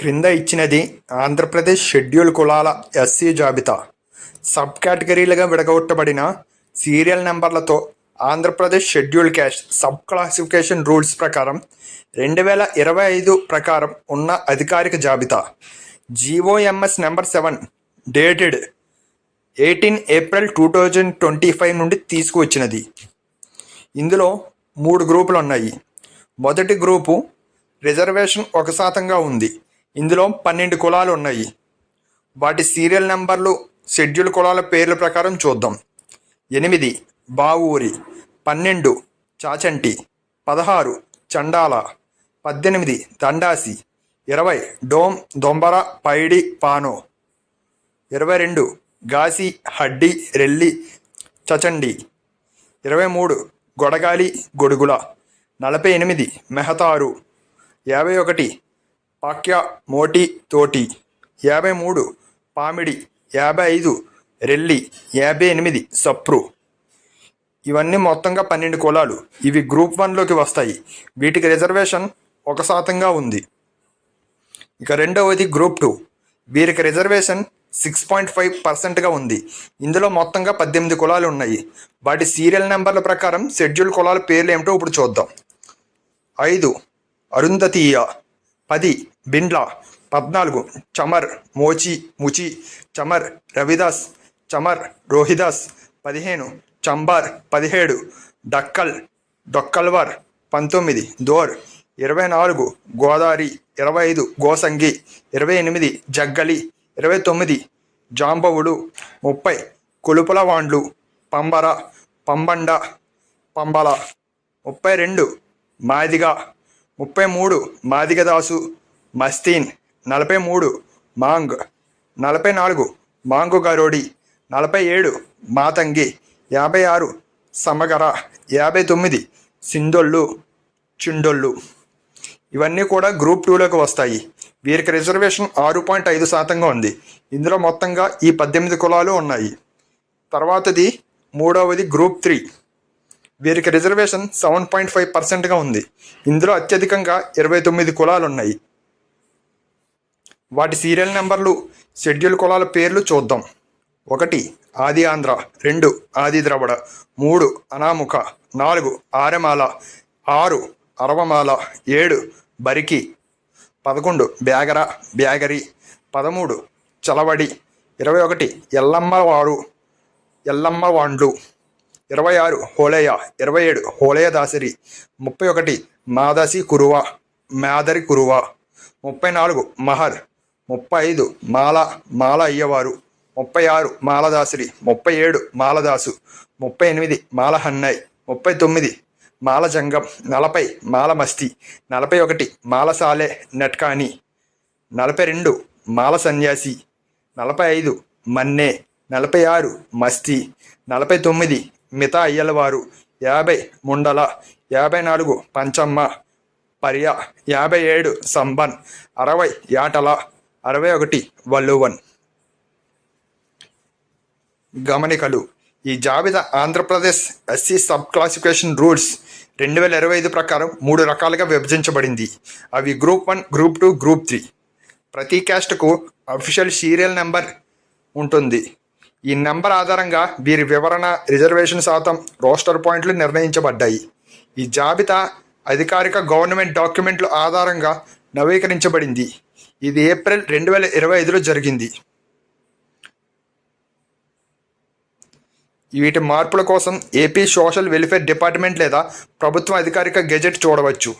క్రింద ఇచ్చినది ఆంధ్రప్రదేశ్ షెడ్యూల్ కులాల ఎస్సీ జాబితా. సబ్ కేటగిరీలుగా విడగొట్టబడిన సీరియల్ నెంబర్లతో Andhra Pradesh schedule caste sub classification rules ప్రకారం రెండు వేల ఇరవై ఐదు ప్రకారం ఉన్న అధికారిక జాబితా. GOMS number seven dated eighteen April two thousand twenty five నుండి తీసుకువచ్చినది. ఇందులో మూడు గ్రూపులు ఉన్నాయి మొదటి గ్రూపు రిజర్వేషన్ ఒక శాతంగా ఉంది. ఇందులో పన్నెండు కులాలు ఉన్నాయి. వాటి సీరియల్ నెంబర్లు షెడ్యూల్ కులాల పేర్ల ప్రకారం చూద్దాం. ఎనిమిది బావూరి. పన్నెండు చాచంటి. పదహారు చండాల. పద్దెనిమిది దండాసి. ఇరవై డోమ్ దొంబర పైడి పానో. ఇరవై రెండు గాసి హడ్డి రెల్లి చచండి. ఇరవై మూడు గొడగాలి గొడుగుల. నలభై ఎనిమిది మెహతారు. యాభై ఒకటి పాక్య మోటి తోటి. యాభై మూడు పామిడి. యాభై ఐదు రెల్లి. యాభై ఎనిమిది సప్రు. ఇవన్నీ మొత్తంగా పన్నెండు కులాలు. ఇవి గ్రూప్ వన్లోకి వస్తాయి. వీటికి రిజర్వేషన్ ఒక శాతంగా ఉంది. ఇక రెండవది గ్రూప్ టూ. వీరికి రిజర్వేషన్ సిక్స్ పాయింట్ ఫైవ్ పర్సెంట్గా ఉంది. ఇందులో మొత్తంగా పద్దెనిమిది కులాలు ఉన్నాయి. వాటి సీరియల్ నెంబర్ల ప్రకారం షెడ్యూల్ కులాల పేర్లు ఏమిటో ఇప్పుడు చూద్దాం. ఐదు అరుంధతీయ. పది బిండ్ల పద్నాలుగు చమర్ మోచి ముచి చమర్ రవిదాస్ చమర్ రోహిదాస్ పదిహేను చంబార్ పదిహేడు డక్కల్ డొక్కల్వార్ పంతొమ్మిది దోర్ ఇరవై నాలుగు గోదావరి ఇరవై ఐదు గోసంగి ఇరవై ఎనిమిది జగ్గలి ఇరవై తొమ్మిది జాంబవుడు ముప్పై కొలుపుల వాండ్లు పంబర పంబండ పంబల ముప్పై రెండు మాదిగ ముప్పై మూడు మాదిగదాసు మస్తీన్. నలభై మూడు మాంగ్. నలభై నాలుగు మాంగు గరోడి నలభై ఏడు మాతంగి. యాభై ఆరు సమగర. యాభై తొమ్మిది సిందొళ్ళు చిండొళ్ళు ఇవన్నీ కూడా గ్రూప్ టూలోకి వస్తాయి. వీరికి రిజర్వేషన్ ఆరు పాయింట్ ఐదు శాతంగా ఉంది. ఇందులో మొత్తంగా ఈ పద్దెనిమిది కులాలు ఉన్నాయి. తర్వాతది మూడవది గ్రూప్ త్రీ. వీరికి రిజర్వేషన్ సెవెన్ పాయింట్ ఫైవ్ పర్సెంట్గా ఉంది. ఇందులో అత్యధికంగా ఇరవై తొమ్మిది కులాలు ఉన్నాయి వాటి సీరియల్ నెంబర్లు షెడ్యూల్ కులాల పేర్లు చూద్దాం. ఒకటి ఆది ఆంధ్ర. రెండు ఆది ద్రవడ. మూడు అనాముఖ నాలుగు ఆరెమాల. ఆరు అరవమాల. ఏడు బరికి. పదకొండు బ్యాగర బ్యాగరి. పదమూడు చలవడి. ఇరవై ఒకటి ఎల్లమ్మవారు ఎల్లమ్మ వాండ్లు ఇరవై ఆరు హోళేయ ఇరవై ఏడు హోలయ దాసిరి ముప్పై ఒకటి మాదాసి కురువ మాదరి కురువ ముప్పై నాలుగు మహర్ ముప్పై ఐదు మాల మాల అయ్యవారు ముప్పై ఆరు మాలదాసిరి ముప్పై ఏడు మాలదాసు ముప్పై ఎనిమిది మాల హన్నయ్ ముప్పై తొమ్మిది మాల జంగం నలభై మాల మస్తి నలభై ఒకటి మాల సాలే నలభై రెండు మాల సన్యాసి నలభై ఐదు మన్నే నలభై ఆరు మస్తి నలభై తొమ్మిది మితా అయ్యలవారు. యాభై ముండల యాభై నాలుగు పంచమ్మ పర్య యాభై ఏడు సంబన్ అరవై యాటల అరవై ఒకటి వల్లువన్. గమనికలు. ఈ జాబితా Andhra Pradesh SC sub classification rules రెండు వేల ఇరవై ఐదు ప్రకారం మూడు రకాలుగా విభజించబడింది. అవి group one group two group three. ప్రతి క్యాస్ట్కు అఫీషియల్ సీరియల్ నెంబర్ ఉంటుంది. ఈ నెంబర్ ఆధారంగా వీరి వివరణ రిజర్వేషన్ శాతం రోస్టర్ పాయింట్లు నిర్ణయించబడ్డాయి. ఈ జాబితా అధికారిక గవర్నమెంట్ డాక్యుమెంట్ల ఆధారంగా నవీకరించబడింది. ఇది ఏప్రిల్ రెండు వేల ఇరవై ఐదులో జరిగింది. వీటి మార్పుల కోసం ఏపీ సోషల్ వెల్ఫేర్ డిపార్ట్మెంట్ లేదా ప్రభుత్వ అధికారిక గెజెట్ చూడవచ్చు.